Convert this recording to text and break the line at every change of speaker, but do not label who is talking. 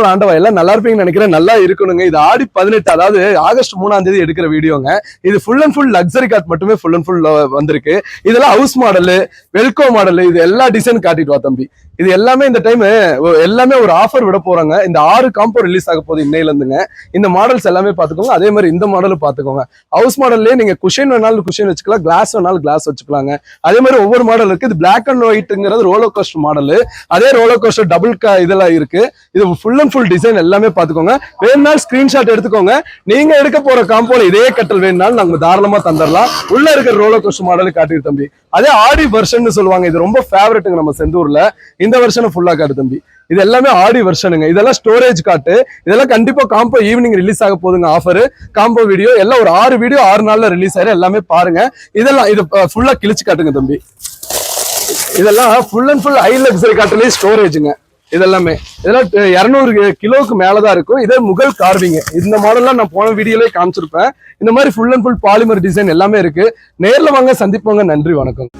ஒரு ஆண்டவா எல்லாம் நல்லா இருப்பீங்கன்னு நினைக்கிறேன். நல்லா இருக்கணுங்க. இது ஆடி பதினெட்டு அதாவது ஆகஸ்ட் மூணாம் தேதி எடுக்கிற வீடியோங்க. இது full and full luxury cot மட்டுமே ஃபுல் அண்ட் ஃபுல் வந்திருக்கு. இதெல்லாம் ஹவுஸ் மாடலு வெல்கோ மாடலு இது எல்லா டிசைன் காட்டிட்டு வா தம்பி. இது எல்லாமே இந்த டைம் எல்லாமே ஒரு ஆஃபர் விட போறாங்க. இந்த ஆறு காம்போ ரிலீஸ் ஆக போகுது இன்னையில இருந்துங்க இந்த மாடல்ஸ் எல்லாமே பாத்துக்கோங்க. அதே மாதிரி இந்த மாடலும் பாத்துக்கோங்க. ஹவுஸ் மாடல்லே நீங்க குஷன் வேணாலும் குஷன் வச்சுக்கலாம். கிளாஸ் வேணாலும் கிளாஸ் வச்சுக்கலாங்க. அதே மாதிரி ஒவ்வொரு மாடல் இருக்கு. இது பிளாக் அண்ட் ஒயிட்ங்கிறது ரோலோ கோஸ்டர் மாடல் அதே ரோலோ கோஸ்டர் டபுள் இதெல்லாம் இருக்கு. இது ஃபுல் அண்ட் ஃபுல் டிசைன் எல்லாமே பாத்துக்கோங்க வேணும்னாலும் ஸ்கிரீன்ஷாட் எடுத்துக்கோங்க. நீங்க எடுக்க போற காம்போல இதே கட்டல் வேணும்னாலும் நாங்க தாராளமா தந்துடலாம் உள்ள இருக்கிற ரோலோ கோஸ்டர் மாடல் காட்டிரு தம்பி. அதே ஆடி வெர்ஷன் சொல்லுவாங்க. இது ரொம்ப ஃபேவரட்டுங்க நம்ம செந்தூர்ல. இந்த வெர்ஷனை ஃபுல்லா காட்டு தம்பி. இது எல்லாமே ஆடி வெர்ஷனுங்க இதெல்லாம் ஸ்டோரேஜ் காட்டு. இதெல்லாம் கண்டிப்பா காம்போ ஈவினிங் ரிலீஸ் ஆக போகுதுங்க ஆஃபர் காம்போ வீடியோ எல்லாம் ஒரு ஆறு வீடியோ ஆறு நாள்ல ரிலீஸ் ஆயிரும். எல்லாமே பாருங்க. இதெல்லாம் இது ஃபுல்லா கிழிச்சு காட்டுங்க தம்பி. இதெல்லாம் full and full high luxury காட்டுலேயே ஸ்டோரேஜுங்க இதெல்லாமே. இதெல்லாம் இரநூறு கிலோவுக்கு மேலதான் இருக்கும். இதே முகல் கார்விங் இந்த மாடல்லாம் நான் போன வீடியோலயே காமிச்சிருப்பேன். இந்த மாதிரி full and full polymer design எல்லாமே இருக்கு. நேர்ல வாங்க சந்திப்போங்க. நன்றி வணக்கம்.